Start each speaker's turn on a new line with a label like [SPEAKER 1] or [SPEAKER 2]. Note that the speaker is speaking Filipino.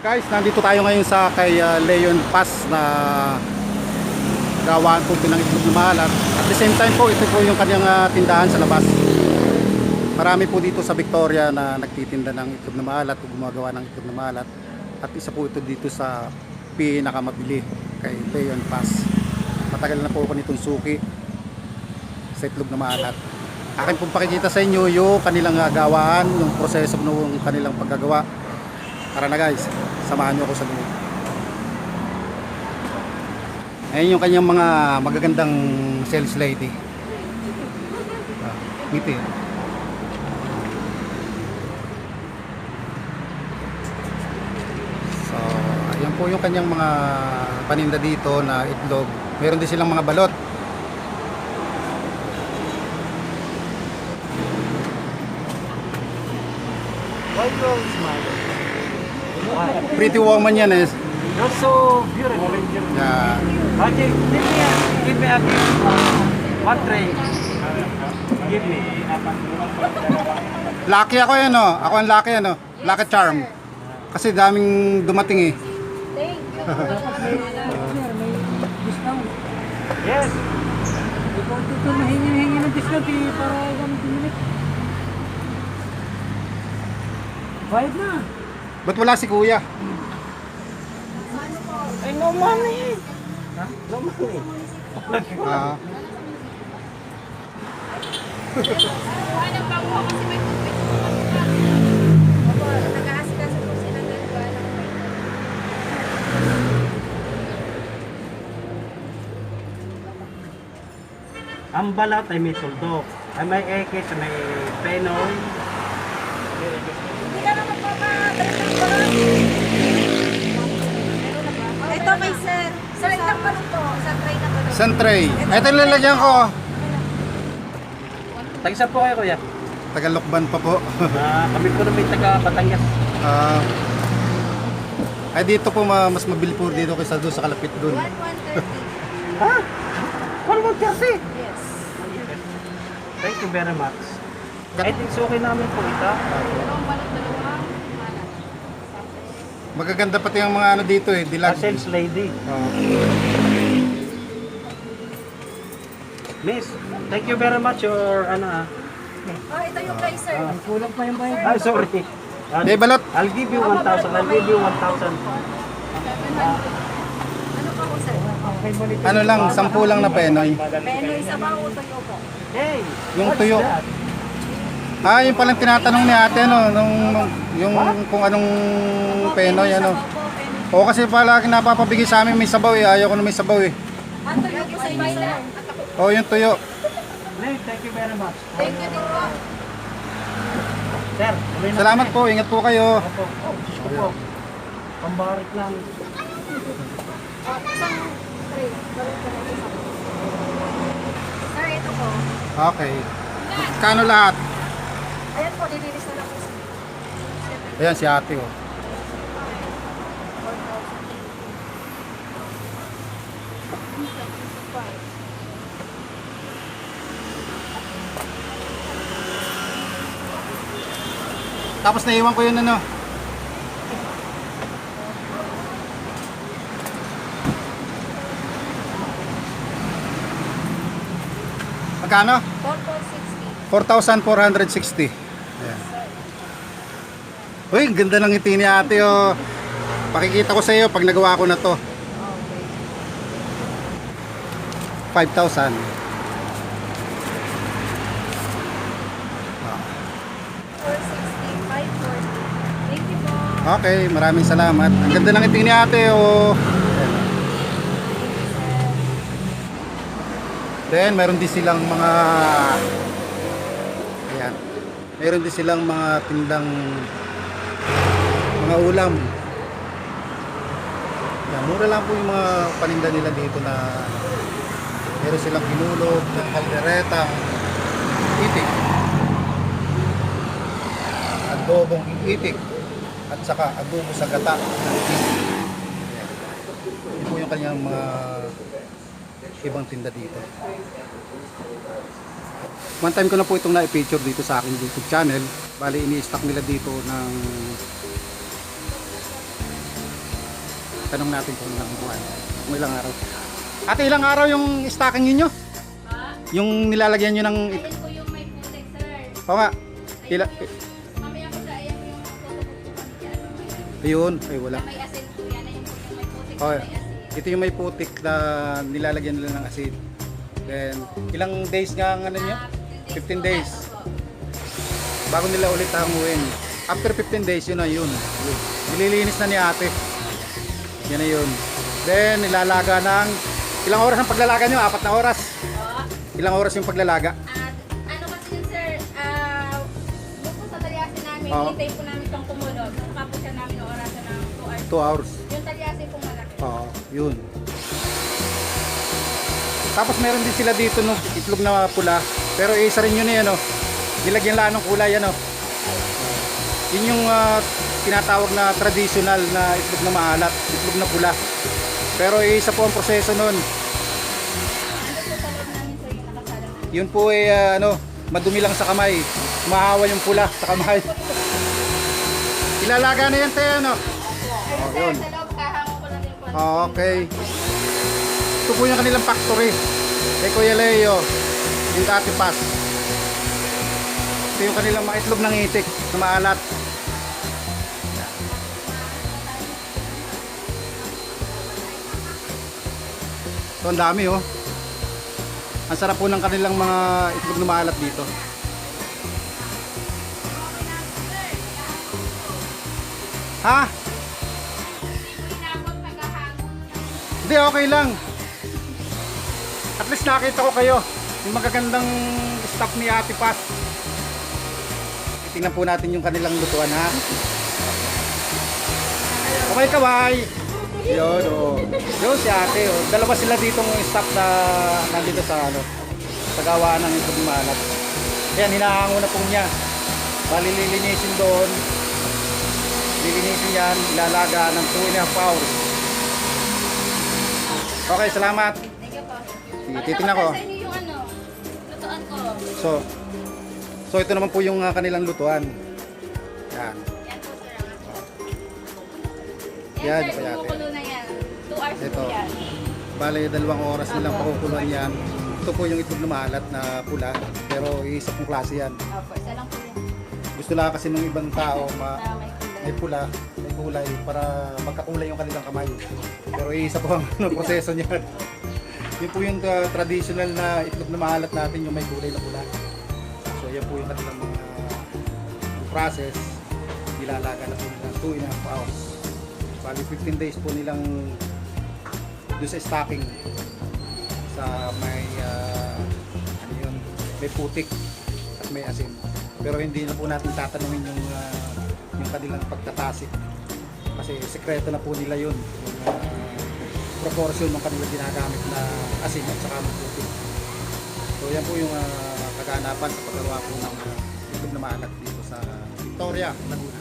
[SPEAKER 1] Guys, nandito tayo ngayon sa kay uh, Leon Pass na gawaan po ng itlog na mahalat. At the same time po, ito po yung kanyang uh, tindahan sa labas. Marami po dito sa Victoria na nagtitinda ng itlog na mahalat o gumagawa ng itlog na mahalat. At isa po ito dito sa pinakamabili kay Leon Pass. Matagal na po ako nitong suki sa itlog na mahalat. Akin pong pakikita sa inyo yung kanilang uh, gawaan, yung proseso ng kanilang paggagawa. Tara na guys, samahan nyo ako sa loob. Ayan yung kanyang mga magagandang sales lady. Ah, ngiti. So, ayan po yung kanyang mga paninda dito na itlog. Meron din silang mga balot.
[SPEAKER 2] Why you always smile?
[SPEAKER 1] Pretty woman yan eh.
[SPEAKER 2] You're so beautiful.
[SPEAKER 1] Yeah.
[SPEAKER 2] Okay, give me a, give me a gift. Uh, one tray. Give me.
[SPEAKER 1] Lucky ako yan oh. Ako ang lucky ano. Lucky charm. Kasi daming dumating eh.
[SPEAKER 3] Thank you.
[SPEAKER 4] discount.
[SPEAKER 2] Yes.
[SPEAKER 4] Ikaw dito mahingi-hingi ng discount eh, para kami bumili. Bayad na.
[SPEAKER 1] Ba't wala si kuya?
[SPEAKER 2] Ay, no money. No money.
[SPEAKER 1] Ah,
[SPEAKER 2] Ang balat ay may tuldok. Ay may ekis, may penoy.
[SPEAKER 3] Hindi ka ng balon. Ito kay sir. Sir, ilang balon to? Sa tray na balon.
[SPEAKER 1] San tray. Ito yung lalagyan ko.
[SPEAKER 2] Tagisa po kayo, kuya.
[SPEAKER 1] Tagalokban pa po.
[SPEAKER 2] Ah, kami po na may taga Batangas.
[SPEAKER 1] Ah, ay dito po ma- mas mabili po dito kaysa doon sa kalapit doon.
[SPEAKER 3] 1, 130.
[SPEAKER 2] Ha? Ano mo kasi?
[SPEAKER 3] Yes.
[SPEAKER 2] Thank you very much. I think so okay namin po ito.
[SPEAKER 3] Dalawang balon, dalawang.
[SPEAKER 1] Magaganda pati ang mga ano dito eh, dilag.
[SPEAKER 2] sales lady.
[SPEAKER 1] Ah,
[SPEAKER 2] Miss, thank you very much your ano ah.
[SPEAKER 3] Oh, ito yung kay sir.
[SPEAKER 4] Kulang pa yung bayad.
[SPEAKER 2] Ah, sorry. Ah,
[SPEAKER 1] May balot.
[SPEAKER 2] I'll give you 1,000. I'll give you 1,000.
[SPEAKER 3] Ano pa po sir?
[SPEAKER 1] Ano lang, sampu lang na penoy.
[SPEAKER 3] Menu isa ba o tuyo po?
[SPEAKER 2] Hey,
[SPEAKER 1] Yung
[SPEAKER 2] what's
[SPEAKER 1] tuyo.
[SPEAKER 2] that?
[SPEAKER 1] Ah, yung palang tinatanong ni ate no, nung, nung- yung kung anong penoy ano. O kasi palagi napapabigay sa amin may sabaw eh, ayaw ko na may sabaw eh.
[SPEAKER 3] Ang tuyo po sa inyo sir.
[SPEAKER 1] O yung tuyo.
[SPEAKER 2] Thank you very much.
[SPEAKER 3] Thank you din po.
[SPEAKER 2] Sir, tuloy na
[SPEAKER 1] Salamat po, ingat po kayo.
[SPEAKER 2] Opo. Oh, Diyos ko po. Pambarik lang.
[SPEAKER 3] Isang tray. Ka na. Sir, ito po.
[SPEAKER 1] Okay. Kano lahat?
[SPEAKER 3] Po, dilinis na lang po
[SPEAKER 1] Ayan si ate oh. Tapos naiwan ko yun ano. Magkano?
[SPEAKER 3] 4,460.
[SPEAKER 1] 4,460. Ayan. Uy, ganda ng ngiti ni ate oh. Pakikita ko sa iyo pag nagawa ko na to. 5,000.
[SPEAKER 3] 460, 540. Thank you po.
[SPEAKER 1] Okay, maraming salamat. Ang ganda ng ngiti ni ate oh. Then, meron din silang mga. Meron din silang mga tindang mga ulam. Ayan, mura lang po yung mga paninda nila dito na meron silang pinulog, kaldereta, itik, adobong itik, at saka adobo sa gata ng itik. Yun po yung kanyang mga ibang tinda dito. One time ko na po itong na-feature dito sa aking YouTube channel. Bali, ini-stock nila dito ng Tanong natin kung ilang buwan. Kung ilang araw. Ate, ilang araw yung stocking ninyo?
[SPEAKER 3] Ha?
[SPEAKER 1] Yung nilalagyan nyo ng...
[SPEAKER 3] Ayan po yung may putek, sir.
[SPEAKER 1] Nga. Ila...
[SPEAKER 3] Mamaya ko sa ayan yung ko.
[SPEAKER 1] Ayun. Ay, wala.
[SPEAKER 3] May asin po yan. Yung may putek
[SPEAKER 1] Oh,
[SPEAKER 3] asin.
[SPEAKER 1] ito yung may putik na nilalagyan nila ng asid. Then, ilang days nga ang ano nyo?
[SPEAKER 3] Ah,
[SPEAKER 1] 15
[SPEAKER 3] po
[SPEAKER 1] days. Bago nila ulit hanguin. After 15 days, yun na yun. Nililinis na ni ate. Yan na yun. Then, nilalaga ng... Ilang oras ang paglalaga nyo? Apat na oras. Ilang oras yung paglalaga?
[SPEAKER 3] At ano kasi yun sir, ah, bukod sa talyasin namin,
[SPEAKER 1] Oo.
[SPEAKER 3] hintay po namin itong kumunod. Saka po siya namin orasan ng 2 hours.
[SPEAKER 1] 2 hours.
[SPEAKER 3] Yung talyasin po malaki.
[SPEAKER 1] Oo, yun. Tapos meron din sila dito no, itlog na pula. Pero isa rin yun eh, ano. Nilagyan lang ng kulay, ano. Yun yung ah, tinatawag na traditional na itlog na maalat, itlog na pula. Pero isa po ang proseso nun. Yun po ay ah, ano, madumi lang sa kamay. Mahawa yung pula sa kamay. Ilalaga na yan tayo, ano. Oh, yun.
[SPEAKER 3] sa
[SPEAKER 1] Ito po yung kanilang factory. Kay Kuya Leo, yung Katipas. Ito yung kanilang mga itlog ng itik na maalat. So, ang dami oh. Ang sarap po ng kanilang mga itlog na maalat dito. Ha? Hindi, okay lang. At least nakita ko kayo. Yung magagandang staff ni Ate Paz. Tingnan po natin yung kanilang lutuan ha. Okay, kaway. Yun, oh. Yun si ate, oh. Dalawa sila dito ng staff na nandito sa ano, sa gawaan ng itong malat. Yan, hinahango na po niya. Bali, lilinisin doon. Lilinisin yan, ilalaga ng 2 and a half hours. Okay, salamat.
[SPEAKER 3] Thank you po.
[SPEAKER 1] Sige, titingnan ko.
[SPEAKER 3] Pakita sa inyo yung ano, lutuan ko.
[SPEAKER 1] So, so ito naman po yung ah, kanilang lutuan. Yan.
[SPEAKER 3] Yan sir.
[SPEAKER 1] Yan,
[SPEAKER 3] sir,
[SPEAKER 1] kaya
[SPEAKER 3] kumukulo na yan. 2 hours
[SPEAKER 1] Ito.
[SPEAKER 3] yan.
[SPEAKER 1] Bale, dalawang oras nilang pakukuluan yan. Ito po yung itlog na maalat na pula. Pero isa pong klase yan.
[SPEAKER 3] Opo, isa lang po yan.
[SPEAKER 1] Gusto lang kasi ng ibang tao ma
[SPEAKER 3] Na may kulay.
[SPEAKER 1] may pula, may kulay para magkakulay yung kanilang kamay. Pero isa po ang ano, proseso niyan. Yun po yung uh, traditional na itlog na maalat natin yung may kulay na pula. So yan po yung kanilang mga yung process. Ilalaga na po nila 2 and a half hours. Bali 15 days po nilang doon sa stocking sa may ah, ano yun, may putik at may asin. Pero hindi na po natin tatanungin yung ah, yung kanilang pagtatasik kasi sekreto na po nila yun yung ah, proportion ng kanilang ginagamit na asin at saka ng putik. So yan po yung uh, kaganapan sa paggawa po ng uh, itlog na maalat dito sa Victoria, Laguna.